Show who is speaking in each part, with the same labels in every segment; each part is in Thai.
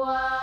Speaker 1: บั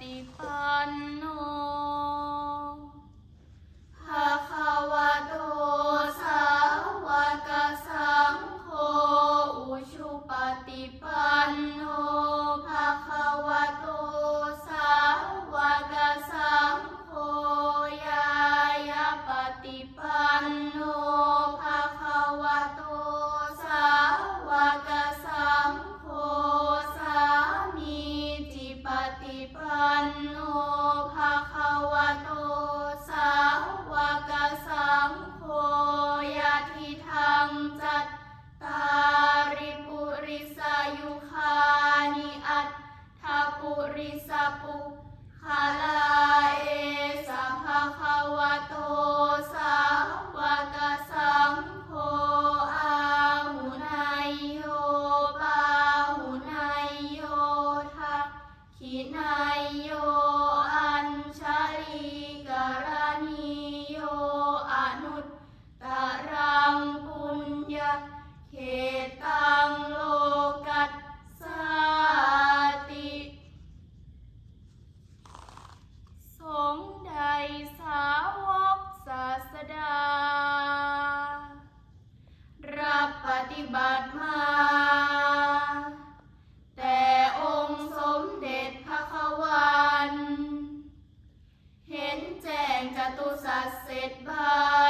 Speaker 1: ฏิพันโน เขตตังโลกัสสาตสงใดสาวกศาสดา รับปฏิบัติมา แต่องสมเด็จพระควัน เห็นแจ้งจตุสัตเสร็จบา